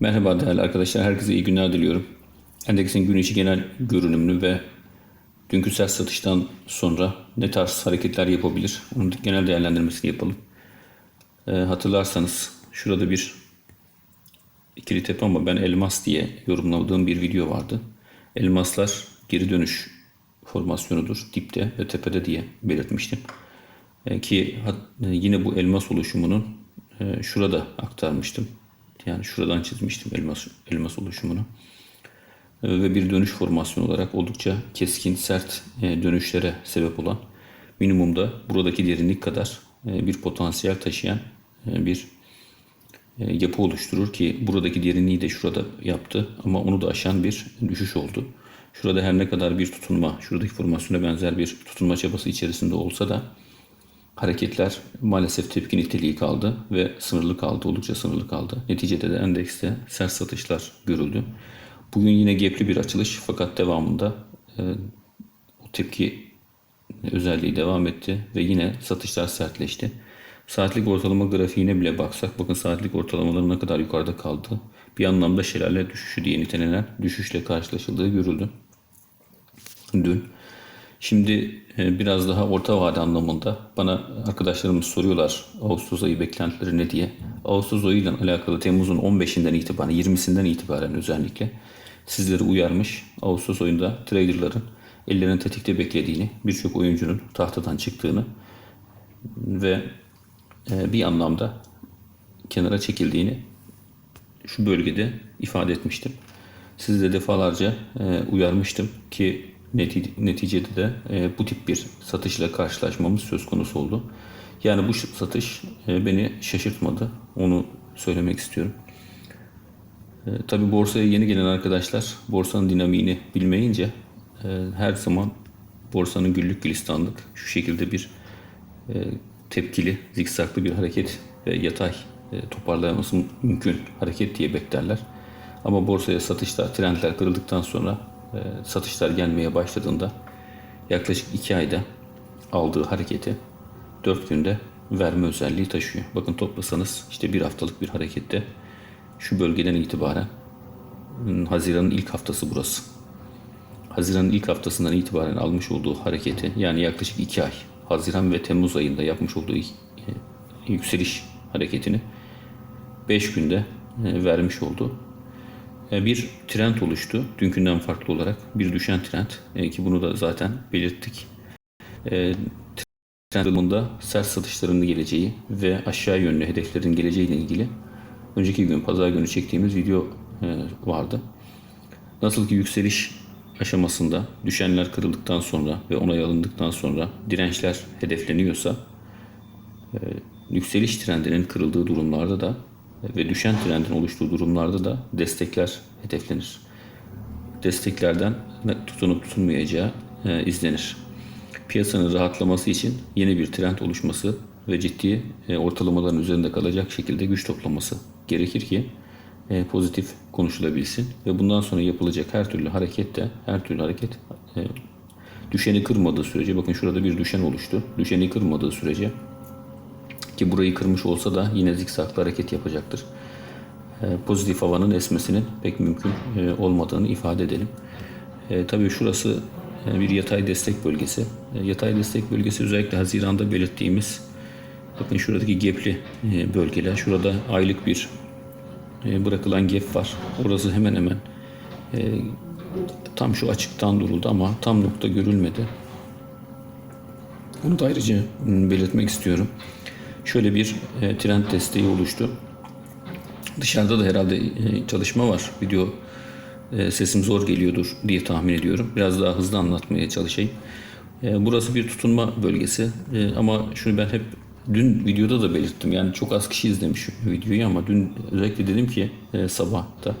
Merhaba değerli arkadaşlar, herkese iyi günler diliyorum. Endeksin gün içi genel görünümünü ve dünkü sert satıştan sonra ne tarz hareketler yapabilir, onun genel değerlendirmesini yapalım. Ee, hatırlarsanız şurada bir ikili tepe ama ben elmas diye yorumladığım bir video vardı. Elmaslar geri dönüş formasyonudur dipte ve tepede diye belirtmiştim. Ee, ki hat- yine bu elmas oluşumunun e, şurada aktarmıştım. Yani şuradan çizmiştim elmas elmas oluşumunu. E, Ve bir dönüş formasyonu olarak oldukça keskin, sert e, dönüşlere sebep olan minimumda buradaki derinlik kadar e, bir potansiyel taşıyan e, bir yapı oluşturur ki buradaki derinliği de şurada yaptı ama onu da aşan bir düşüş oldu. Şurada her ne kadar bir tutunma, şuradaki formasyona benzer bir tutunma çabası içerisinde olsa da hareketler maalesef tepki niteliği kaldı ve sınırlı kaldı, oldukça sınırlı kaldı. Neticede de endekste sert satışlar görüldü. Bugün yine gepli bir açılış fakat devamında e, o tepki özelliği devam etti ve yine satışlar sertleşti. Saatlik ortalama grafiğine bile baksak bakın saatlik ortalamaların ne kadar yukarıda kaldı. Bir anlamda şelale düşüşü diye nitelenen düşüşle karşılaşıldığı görüldü dün. Şimdi e, biraz daha orta vade anlamında bana arkadaşlarımız soruyorlar Ağustos ayı beklentileri ne diye. Ağustos ayı ile alakalı Temmuz'un 15'inden itibaren 20'sinden itibaren özellikle sizleri uyarmış. Ağustos ayında traderların ellerinin tetikte beklediğini, birçok oyuncunun tahtadan çıktığını ve e, bir anlamda kenara çekildiğini şu bölgede ifade etmiştim. Sizi de defalarca e, uyarmıştım ki neticede de e, bu tip bir satışla karşılaşmamız söz konusu oldu. Yani bu satış e, beni şaşırtmadı. Onu söylemek istiyorum. E, tabii borsaya yeni gelen arkadaşlar borsanın dinamiğini bilmeyince her zaman borsanın güllük gülistanlık şu şekilde bir tepkili, zikzaklı bir hareket ve yatay toparlaması mümkün hareket diye beklerler. Ama borsaya satışlar, trendler kırıldıktan sonra e, satışlar gelmeye başladığında yaklaşık 2 ayda aldığı hareketi 4 günde verme özelliği taşıyor. Bakın toplasanız işte bir haftalık bir harekette şu bölgeden itibaren Haziran'ın ilk haftası burası. Haziran'ın ilk haftasından itibaren almış olduğu hareketi yani yaklaşık 2 ay Haziran ve Temmuz ayında yapmış olduğu e, yükseliş hareketini 5 günde e, vermiş oldu. E, Bir trend oluştu dünkünden farklı olarak bir düşen trend E, ki bunu da zaten belirttik. E, sert satışların geleceği ve aşağı yönlü hedeflerin geleceği ile ilgili önceki gün pazar günü çektiğimiz video e, vardı. Nasıl ki yükseliş aşamasında düşenler kırıldıktan sonra ve onay alındıktan sonra dirençler hedefleniyorsa yükseliş trendinin kırıldığı durumlarda da ve düşen trendin oluştuğu durumlarda da destekler hedeflenir. Desteklerden tutunup tutunmayacağı e, izlenir. Piyasanın rahatlaması için yeni bir trend oluşması ve ciddi e, ortalamaların üzerinde kalacak şekilde güç toplaması gerekir ki e, pozitif konuşulabilsin ve bundan sonra yapılacak her türlü hareket de her türlü hareket e, düşeni kırmadığı sürece bakın şurada bir düşen oluştu. Düşeni kırmadığı sürece ki burayı kırmış olsa da yine zikzaklı hareket yapacaktır. E, pozitif havanın esmesinin pek mümkün e, olmadığını ifade edelim. E, tabii şurası e, bir yatay destek bölgesi. Yatay destek bölgesi özellikle Haziran'da belirttiğimiz bakın şuradaki gepli bölgeler. Şurada aylık bir bırakılan gap var. Orası hemen hemen tam şu açıktan duruldu ama tam nokta görülmedi. Onu da ayrıca belirtmek istiyorum. Şöyle bir e, trend desteği oluştu. Dışarıda da herhalde e, çalışma var. Video e, sesim zor geliyordur diye tahmin ediyorum. Biraz daha hızlı anlatmaya çalışayım. E, Burası bir tutunma bölgesi E, ama şunu ben hep dün videoda da belirttim. Yani çok az kişi izlemiş videoyu ama dün özellikle dedim ki e, sabahta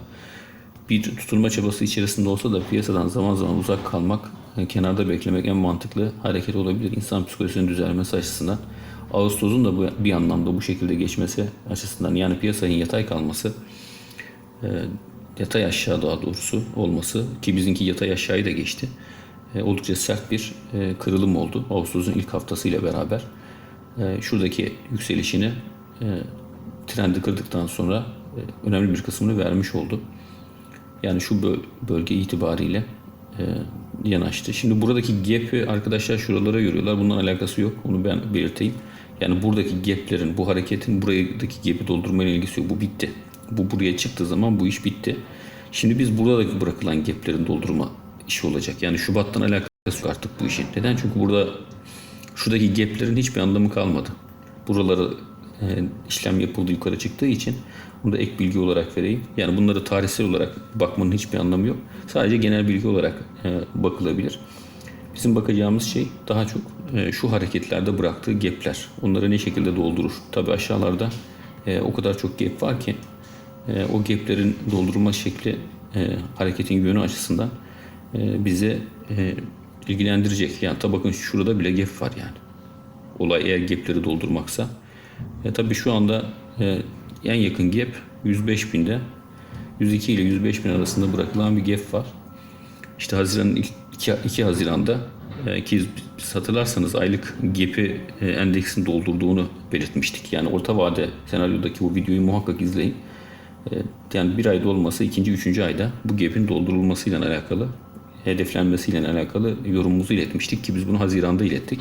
bir tutunma çabası içerisinde olsa da piyasadan zaman zaman uzak kalmak, e, kenarda beklemek en mantıklı hareket olabilir. İnsan psikolojisinin düzelmesi açısından. Ağustos'un da bu, bir anlamda bu şekilde geçmesi açısından yani piyasanın yatay kalması e, yatay aşağı daha doğrusu olması ki bizimki yatay aşağıyı da geçti. E, oldukça sert bir e, kırılım oldu Ağustos'un ilk haftasıyla beraber. E, şuradaki yükselişini e, trendi kırdıktan sonra e, önemli bir kısmını vermiş oldu. Yani şu böl- bölge itibariyle e, yanaştı. Şimdi buradaki gap'i arkadaşlar şuralara görüyorlar. Bundan alakası yok. Onu ben belirteyim. Yani buradaki gap'lerin, bu hareketin buradaki gap'i doldurmayla ilgisi yok. Bu bitti. Bu buraya çıktığı zaman bu iş bitti. Şimdi biz buradaki bırakılan gap'lerin doldurma işi olacak. Yani Şubat'tan alakası yok artık bu işin. Neden? Çünkü burada şuradaki gap'lerin hiçbir anlamı kalmadı. Buraları e, işlem yapıldı yukarı çıktığı için bunu da ek bilgi olarak vereyim. Yani bunları tarihsel olarak bakmanın hiçbir anlamı yok. Sadece genel bilgi olarak e, bakılabilir. Bizim bakacağımız şey daha çok e, şu hareketlerde bıraktığı gap'ler. Onları ne şekilde doldurur? Tabi aşağılarda e, o kadar çok gap var ki e, o gap'lerin doldurulma şekli hareketin yönü açısından bize ilgilendirecek. Yani tabi bakın şurada bile gap var yani. Olay eğer gap'leri doldurmaksa. E, tabii şu anda en yakın gap 105 binde 102 ile 105 bin arasında bırakılan bir gap var. İşte Haziran'ın ilk 2, 2 Haziran'da e, ki biz hatırlarsanız aylık gap'i e, endeksin doldurduğunu belirtmiştik. Yani orta vade senaryodaki bu videoyu muhakkak izleyin. E, yani bir ayda olmasa ikinci, üçüncü ayda bu gap'in doldurulmasıyla alakalı hedeflenmesiyle alakalı yorumumuzu iletmiştik ki biz bunu Haziran'da ilettik.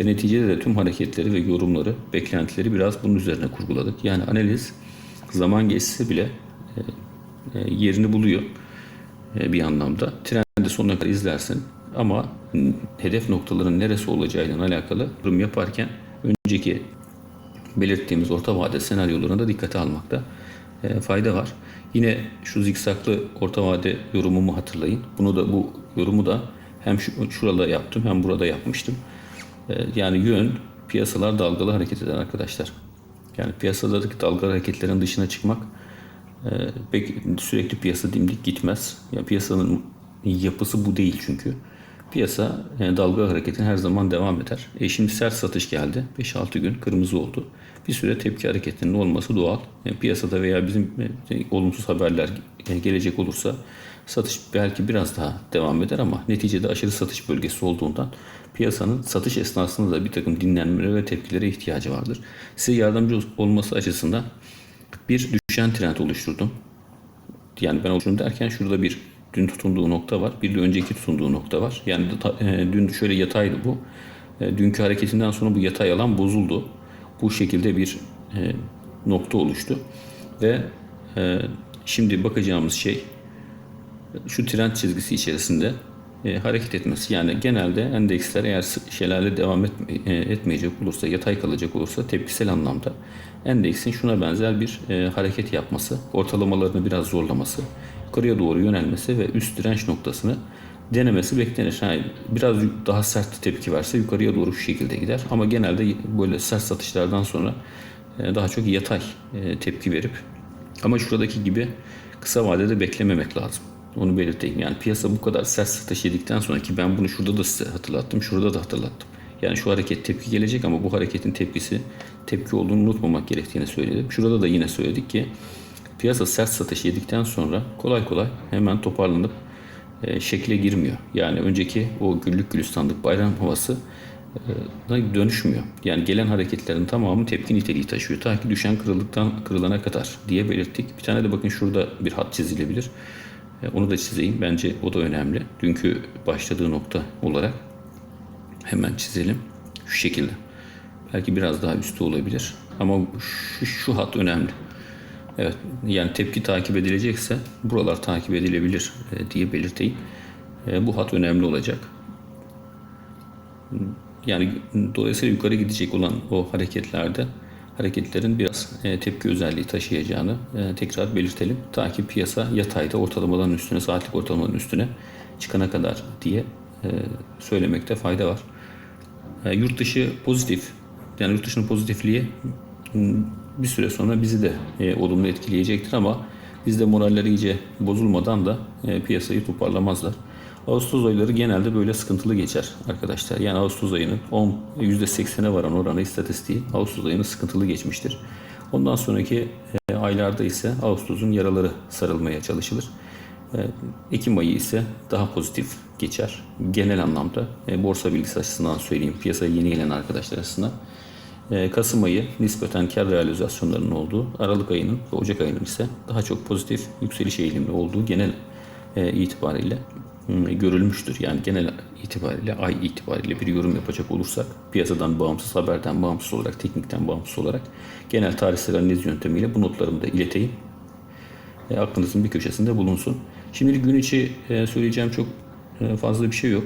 Ve neticede de tüm hareketleri ve yorumları, beklentileri biraz bunun üzerine kurguladık. Yani analiz zaman geçse bile e, e, yerini buluyor e, bir anlamda. Trendi sonuna kadar izlersin ama hedef noktaların neresi olacağıyla alakalı yorum yaparken önceki belirttiğimiz orta vade senaryolarını da dikkate almakta e, fayda var. Yine şu zikzaklı orta vade yorumumu hatırlayın. Bunu da bu yorumu da hem şu, şurada yaptım hem burada yapmıştım. E, yani yön piyasalar dalgalı hareket eder arkadaşlar. Yani piyasalardaki dalgalı hareketlerin dışına çıkmak e, pek sürekli piyasa dimdik gitmez. Ya piyasanın yapısı bu değil çünkü. Piyasa e, dalga hareketine her zaman devam eder. E şimdi sert satış geldi. 5-6 gün kırmızı oldu. Bir süre tepki hareketinin olması doğal. E, piyasada veya bizim e, olumsuz haberler e, gelecek olursa satış belki biraz daha devam eder ama neticede aşırı satış bölgesi olduğundan piyasanın satış esnasında da bir takım dinlenmelere ve tepkilere ihtiyacı vardır. Size yardımcı olması açısından bir düşen trend oluşturdum. Yani ben oluşturdum derken şurada bir dün tutunduğu nokta var. Bir de önceki tutunduğu nokta var. Yani e, dün şöyle yataydı bu. E, dünkü hareketinden sonra bu yatay alan bozuldu. Bu şekilde bir e, nokta oluştu. Ve e, şimdi bakacağımız şey şu trend çizgisi içerisinde e, hareket etmesi. Yani genelde endeksler eğer şelale devam etme- e, etmeyecek olursa, yatay kalacak olursa tepkisel anlamda endeksin şuna benzer bir e, hareket yapması, ortalamalarını biraz zorlaması, yukarıya doğru yönelmesi ve üst direnç noktasını denemesi beklenir. Yani biraz daha sert tepki verse yukarıya doğru şu şekilde gider. Ama genelde böyle sert satışlardan sonra e, daha çok yatay e, tepki verip ama şuradaki gibi kısa vadede beklememek lazım. Onu belirteyim. Yani piyasa bu kadar sert satış yedikten sonra ki ben bunu şurada da size hatırlattım, şurada da hatırlattım. Yani şu hareket tepki gelecek ama bu hareketin tepkisi tepki olduğunu unutmamak gerektiğini söyledim. Şurada da yine söyledik ki piyasa sert satış yedikten sonra kolay kolay hemen toparlanıp e, şekle girmiyor. Yani önceki o güllük gülistanlık bayram havası e, dönüşmüyor. Yani gelen hareketlerin tamamı tepki niteliği taşıyor. Ta ki düşen kırıldıktan kırılana kadar diye belirttik. Bir tane de bakın şurada bir hat çizilebilir. E, Onu da çizeyim. Bence o da önemli. Dünkü başladığı nokta olarak hemen çizelim. Şu şekilde. Belki biraz daha üstü olabilir. Ama şu, şu hat önemli. Evet, yani tepki takip edilecekse buralar takip edilebilir e, diye belirteyim. E, bu hat önemli olacak. Yani dolayısıyla yukarı gidecek olan o hareketlerde hareketlerin biraz e, tepki özelliği taşıyacağını e, tekrar belirtelim. Ta ki piyasa yatayda ortalamaların üstüne, saatlik ortalamaların üstüne çıkana kadar diye e, söylemekte fayda var. Yurt dışı pozitif, yani yurt dışının pozitifliği bir süre sonra bizi de e, olumlu etkileyecektir ama bizde moraller iyice bozulmadan da piyasayı toparlamazlar. Ağustos ayları genelde böyle sıkıntılı geçer arkadaşlar. Yani Ağustos ayının 10 %80'e varan oranı istatistiği Ağustos ayının sıkıntılı geçmiştir. Ondan sonraki e, aylarda ise Ağustos'un yaraları sarılmaya çalışılır. E, Ekim ayı ise daha pozitif geçer. Genel anlamda e, borsa bilgisi açısından söyleyeyim. Piyasaya yeni gelen arkadaşlar açısından. Kasım ayı nispeten kar realizasyonlarının olduğu, Aralık ayının ve Ocak ayının ise daha çok pozitif yükseliş eğilimli olduğu genel itibariyle görülmüştür. Yani genel itibariyle ay itibariyle bir yorum yapacak olursak piyasadan bağımsız, haberden bağımsız olarak, teknikten bağımsız olarak genel tarihsel analiz yöntemiyle bu notlarımı da ileteyim. E, aklınızın bir köşesinde bulunsun. Şimdilik gün içi e, söyleyeceğim çok e, fazla bir şey yok.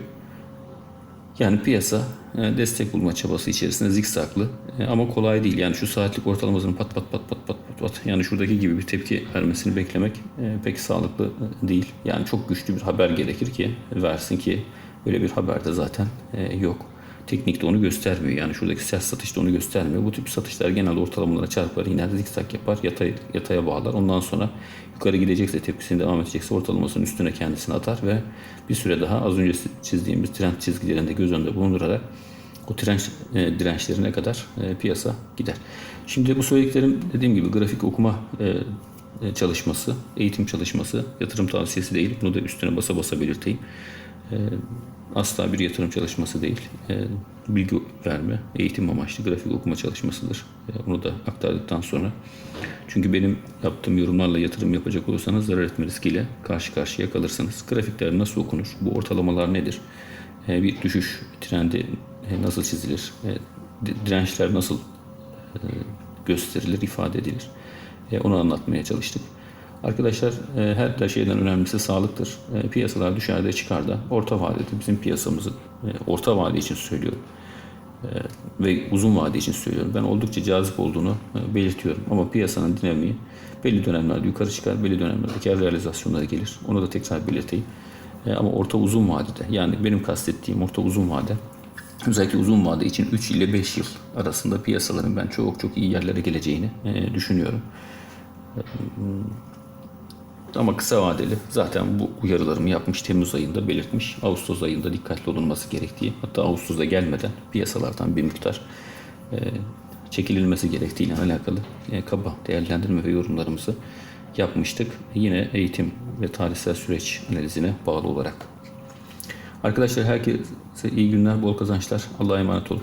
Yani piyasa e, destek bulma çabası içerisinde zikzaklı e, ama kolay değil. Yani şu saatlik ortalamasının pat pat pat pat pat pat pat yani şuradaki gibi bir tepki vermesini beklemek e, pek sağlıklı değil. Yani çok güçlü bir haber gerekir ki versin ki böyle bir haber de zaten yok. Teknikte onu göstermiyor. Yani şuradaki sert satışta onu göstermiyor. Bu tip satışlar genelde ortalamalara çarpar, iner, zikzak yapar, yatay, yataya bağlar. Ondan sonra yukarı gidecekse, tepkisini devam edecekse ortalamasının üstüne kendisini atar ve bir süre daha az önce çizdiğimiz trend çizgilerinde göz önünde bulundurarak o direnç, e, dirençlerine kadar e, piyasa gider. Şimdi bu söylediklerim dediğim gibi grafik okuma e, e, çalışması, eğitim çalışması, yatırım tavsiyesi değil. Bunu da üstüne basa basa belirteyim. E, asla bir yatırım çalışması değil. E, bilgi verme, eğitim amaçlı grafik okuma çalışmasıdır. E, onu da aktardıktan sonra. Çünkü benim yaptığım yorumlarla yatırım yapacak olursanız zarar etme riskiyle karşı karşıya kalırsınız. Grafikler nasıl okunur? Bu ortalamalar nedir? E, bir düşüş trendi nasıl çizilir? Di- dirençler nasıl gösterilir, ifade edilir? Onu anlatmaya çalıştık. Arkadaşlar e, her şeyden önemlisi sağlıktır. E, Piyasalar düşerde çıkarda. Orta vadede bizim piyasamızın e, orta vade için söylüyorum ve uzun vade için söylüyorum. Ben oldukça cazip olduğunu belirtiyorum. Ama piyasanın dinamiği belli dönemlerde yukarı çıkar, belli dönemlerde kar realizasyonları gelir. Onu da tekrar belirteyim. Ama orta uzun vadede yani benim kastettiğim orta uzun vade özellikle uzun vade için 3 ile 5 yıl arasında piyasaların ben çok çok iyi yerlere geleceğini düşünüyorum. Ama kısa vadeli zaten bu uyarılarımı yapmış Temmuz ayında belirtmiş. Ağustos ayında dikkatli olunması gerektiği hatta Ağustos'a gelmeden piyasalardan bir miktar e, çekililmesi gerektiğiyle alakalı e, kaba değerlendirme ve yorumlarımızı yapmıştık. Yine eğitim ve tarihsel süreç analizine bağlı olarak. Arkadaşlar herkese iyi günler, bol kazançlar. Allah'a emanet olun.